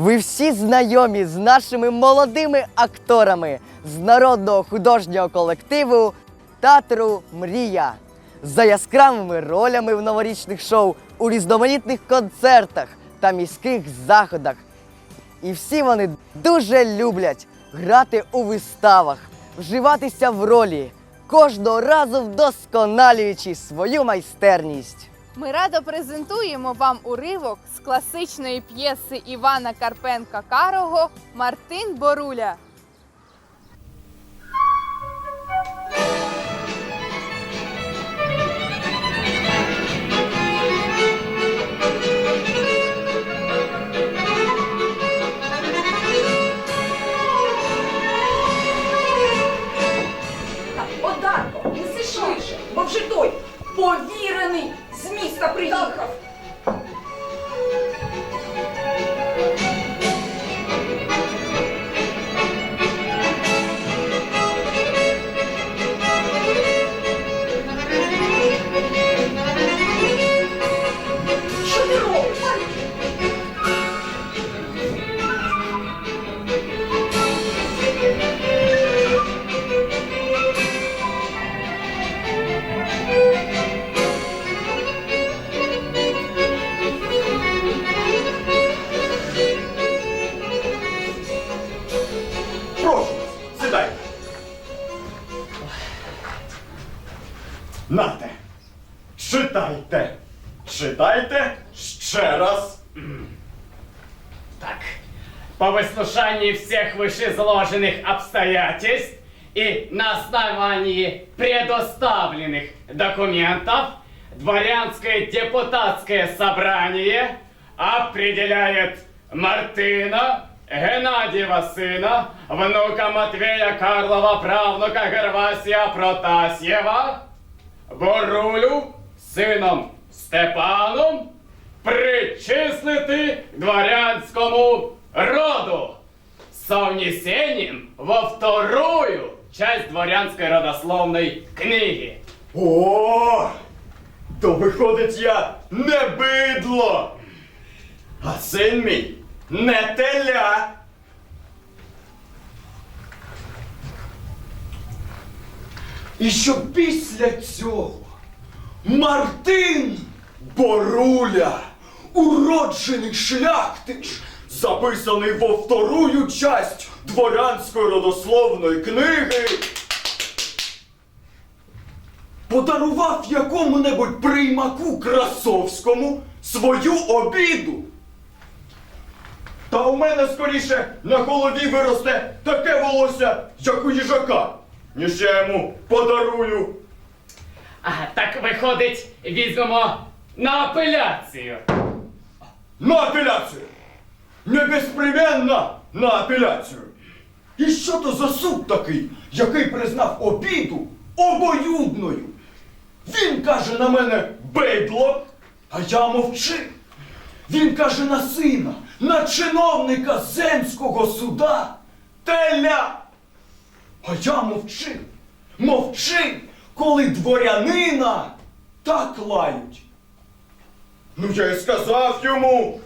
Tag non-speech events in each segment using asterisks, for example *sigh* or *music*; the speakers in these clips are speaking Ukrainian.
Ви всі знайомі з нашими молодими акторами з народного художнього колективу Театру Мрія за яскравими ролями в новорічних шоу у різноманітних концертах та міських заходах. І всі вони дуже люблять грати у виставах, вживатися в ролі, кожного разу вдосконалюючи свою майстерність. Ми радо презентуємо вам уривок з класичної п'єси Івана Карпенка Карого Мартин Боруля. Так, Одарко, неси швидше, бо вже той повірений з міста приїхав. Выслушании всех вышеизложенных обстоятельств и на основании предоставленных документов дворянское депутатское собрание определяет Мартына Геннадьева сына, внука Матвея Карлова, правнука Гервасия Протасьева, Борулю сином Степаном причислити к дворянському роду со внесением во вторую часть дворянской родословной книги. О! То виходить, я не бидло, а син мій не теля. І що після цього Мартин Боруля, уроджений шляхтич, записаний во вторую часть дворянської родословної книги, подарував якому-небудь приймаку Красовському свою обіду. Та у мене скоріше на голові виросте таке волосся, як у їжака, ніж я йому подарую. А так виходить, візьмемо на апеляцію. На апеляцію! Не безприменно на апеляцію! І що то за суд такий, який признав обіду обоюдною? Він каже на мене бейдло, а я мовчив. Він каже на сина, на чиновника земського суда теля. А я мовчив, мовчив, коли дворянина так лають. Ну я й сказав йому.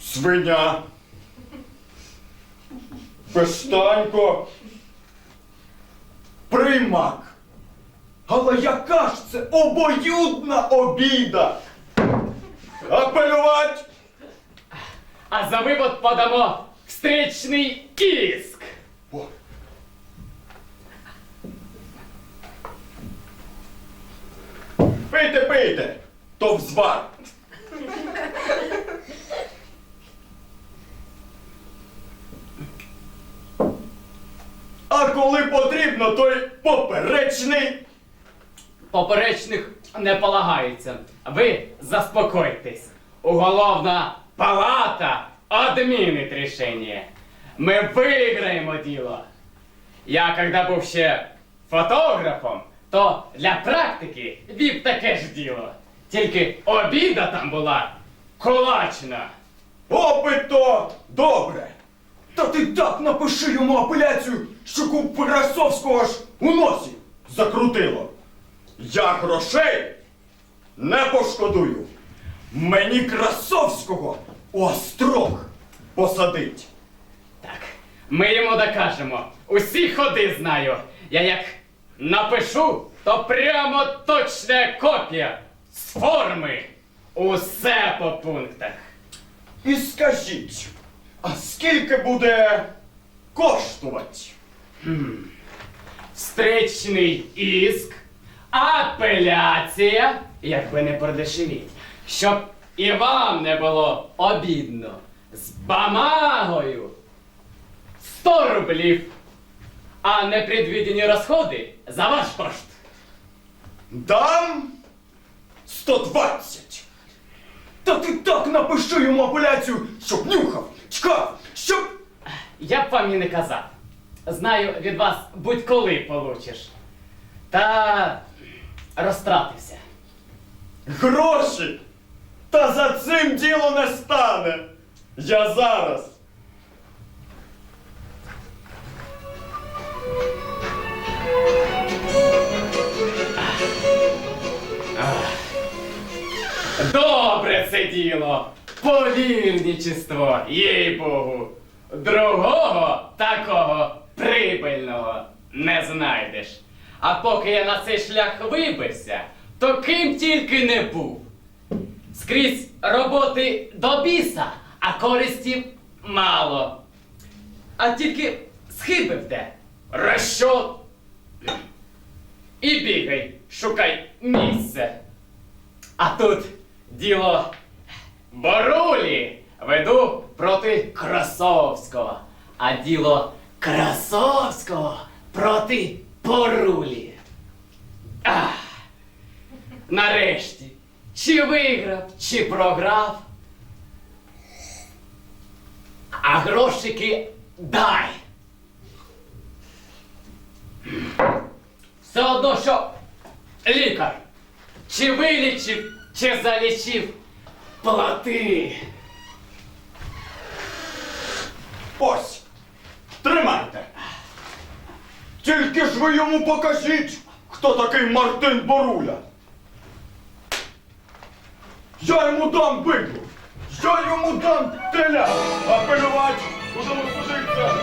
Свиня. Бештанько. Примак. Але яка ж це обоюдна обіда? Апелювать! А за вивод подамо встречний иск. О. Пийте, пийте, то взвар. А коли потрібно, то й поперечний. Поперечних не полагається. Ви заспокойтесь. Уголовна палата отмінить рішення. Ми виграємо діло. Я, когда був ще фотографом, то для практики вів таке ж діло. Тільки обіда там була кулачна. Опито добре. Та ти так напиши йому апеляцію, що у Парасовського аж у носі закрутило. Я грошей не пошкодую. Мені Красовського у острог посадить. Так, ми йому докажемо. Усі ходи знаю. Я як напишу, то прямо точна копія з форми. Усе по пунктах. І скажіть, а скільки буде коштувати? Встречний іск, апеляція, якби не продешевіть, щоб і вам не було обідно. З бамагою 100 рублів, а непредвидені розходи за ваш кошт. Дам 120. Та ти так напиши йому апеляцію, щоб нюхав. Я б вам і не казав. Знаю, від вас будь-коли получиш. Та розтратився. Гроші! Та за цим діло не стане. Я зараз. Добре це діло! Повірничество, їй Богу! Другого такого прибильного не знайдеш. А поки я на цей шлях вибився, то ким тільки не був. Скрізь роботи до біса, а користі мало. А тільки схибив де. Розчот. І бігай, шукай місце. А тут діло Борулі веду проти Красовського, а діло Красовського проти Борулі. Ах, нарешті, чи виграв, чи програв. А грошики дай. Все одно, що лікар. Чи вилічив, чи залічив, плати. Ось. Тримайте. Тільки ж ви йому покажіть, хто такий Мартин Боруля. Я йому дам бидлу. Я йому дам теля. Апелювати. Будемо судитися.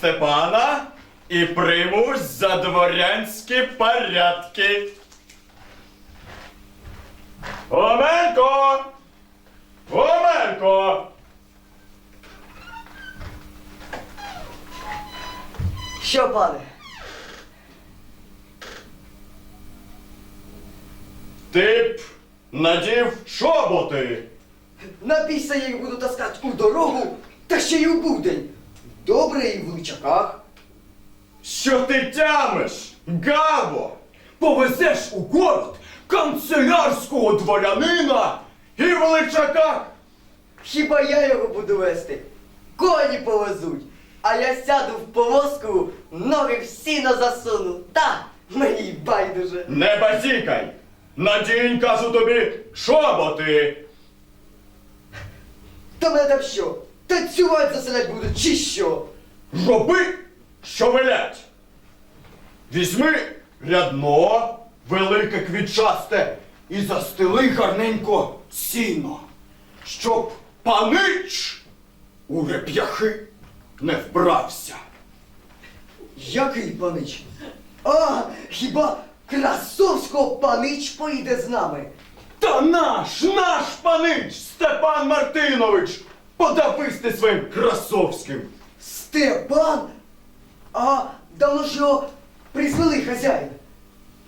Степана і примусь за дворянські порядки. Оменко! Оменко! Що, пане? Ти б надів чоботи. Напійся я їх буду таскати у дорогу, та ще й у будень. Добре і в личаках. Що ти тямиш, Гаво? Повезеш у город канцелярського дворянина і в личаках. Хіба я його буду вести? Коні повезуть, а я сяду в повозку, ноги в сіно засуну. Та мені й байдуже. Не базікай! Надінь, кажу тобі, чоботи! Та мене там що? Танцювати заселять будуть чи що? Роби, що велять. Візьми рядно, велике квітчасте, і застели гарненько сіно, щоб панич у реп'яхи не вбрався. Який панич? А, хіба Красовського панич поїде з нами? Та наш, наш панич Степан Мартинович! Подавись своїм красовським! Степан? А давно ж його призвели хазяїна.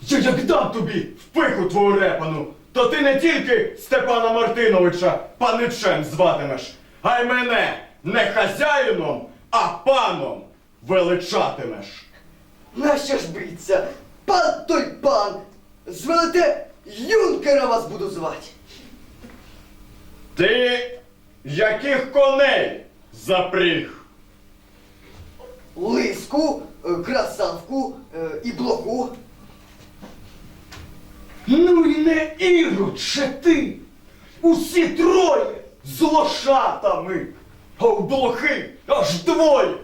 Я як дам тобі в пику твою репану, то ти не тільки Степана Мартиновича паничем зватимеш, а й мене не хазяїном, а паном величатимеш. Нащо ж биться? Пан той пан! Звелите юнкера вас буду звати. Ти яких коней запріг? Лиску, е, красавку е, і блоку. Ну і не ірод же ти! Усі троє з лошатами, а у блохи аж двоє.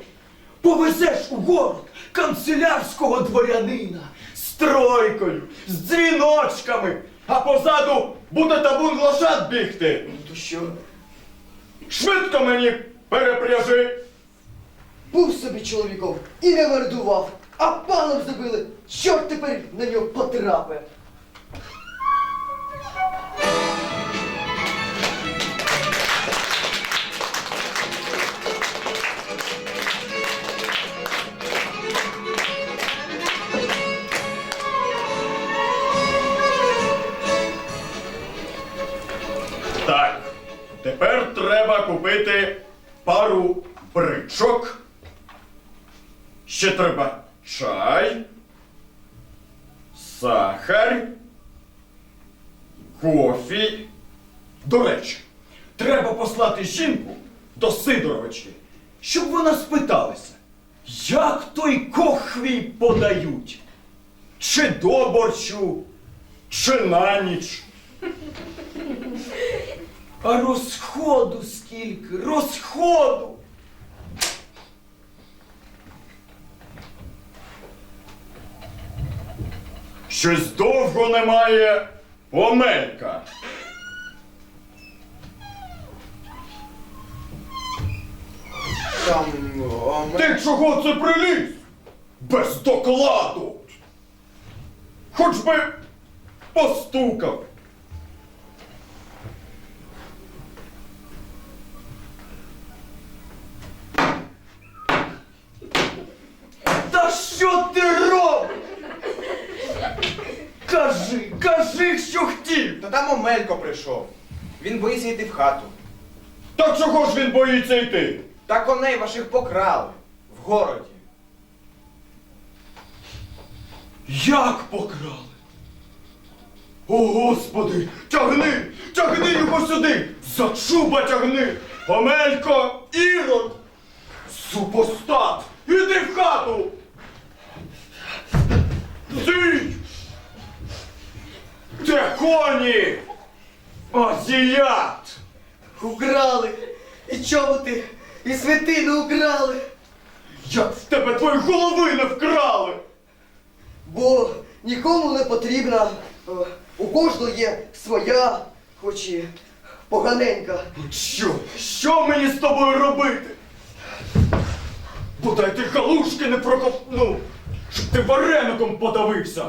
Повезеш у город канцелярського дворянина з тройкою, з дзвіночками, а позаду буде табун лошад бігти. Ну то що? Швидко мені перепряжи. Був собі чоловіком і не вердував, а паном забили. Чорт тепер на нього потрапив. Купити пару бричок. Ще треба чай, сахар, кофі. До речі, треба послати жінку до Сидоровички, щоб вона спиталася, як той кохвій подають? Чи до борщу, чи на ніч? *laughs* А розходу скільки, розходу. Щось довго немає помелька. Там, а, ми- Ти чого це приліз? Без докладу. Хоч би постукав. Там Омелько прийшов. Він боїться йти в хату. Та чого ж він боїться йти? Та коней ваших покрали в городі. Як покрали? О, Господи! Тягни! Тягни його сюди! За чуба тягни! Омелько! Ірод! Супостат! Іди в хату! Зій! Де коні? Азіят! Украли, і чоботи, і святину украли. Як в тебе твої голови не вкрали! Бо нікому не потрібна. е, У кожного є своя, хоч і поганенька. Що? Що мені з тобою робити? Бодай ти галушки не прокопнув, щоб ти вареником подавився.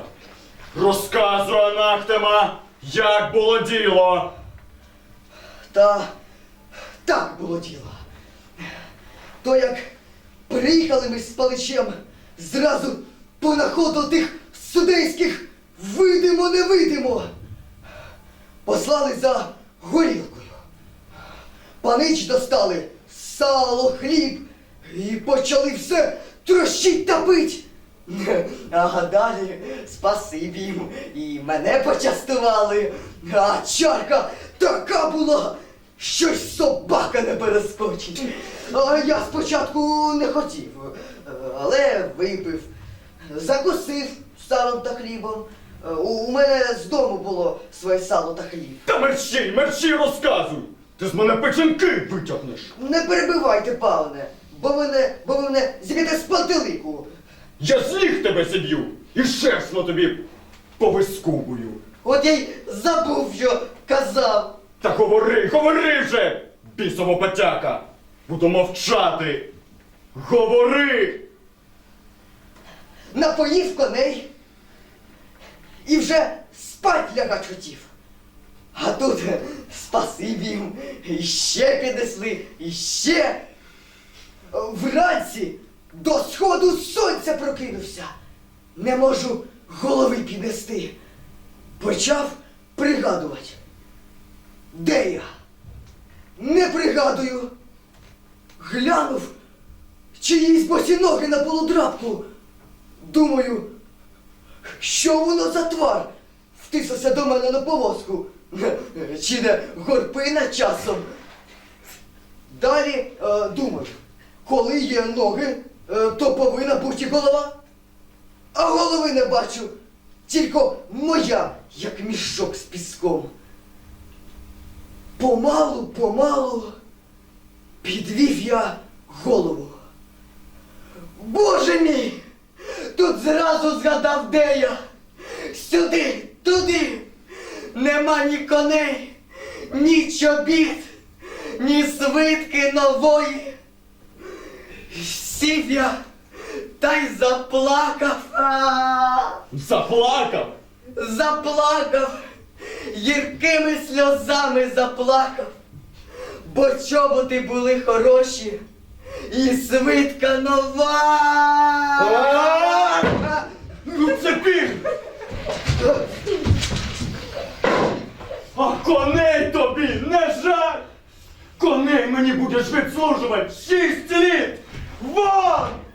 Розказуй, Анахтема, як було діло. Та так було діло. То як приїхали ми з паличем, зразу понаходу тих судейських видимо невидимо. Послали за горілкою. Панич достали сало, хліб і почали все трощить та пить. *laughs* А далі спасибі їм і мене почастували. А чарка така була, що й собака не перескочить. А я спочатку не хотів, але випив, закусив салом та хлібом. У мене з дому було своє сало та хліб. Та мерщій, мерщій розказуй. Ти з мене печенки витягнеш. Не перебивайте, павне, бо мене, бо мене зіб'єте з пантелику. Я з ніг тебе зіб'ю і шерстно тобі повискубую. От я й забув, що казав. Та говори, говори вже, бісово потяка. Буду мовчати. Говори! напоїв коней і вже спать лягать хотів. А тут спасибі їм, і ще піднесли, і ще. Вранці до сходу сонця прокинувся. Не можу голови піднести. Почав пригадувати. Де я? Не пригадую. Глянув чиїсь босі ноги на полудрапку. Думаю, що воно за твар? Втисався до мене на повозку. *laughs* Чи не горпина часом? Далі е, думаю, коли є ноги, то повинна бути голова. А голови не бачу, тільки моя, як мішок з піском. Помалу, помалу підвів я голову. Боже мій! Тут зразу згадав, де я. Сюди, туди. Нема ні коней, ні чобіт, ні свитки нової. Сів я та й заплакав. Заплакав. Заплакав, гіркими сльозами заплакав, бо чоботи були хороші, і свитка нова. Ну це пізно! А коней тобі не жаль! Коней мені будеш відслужувати шість літ! One.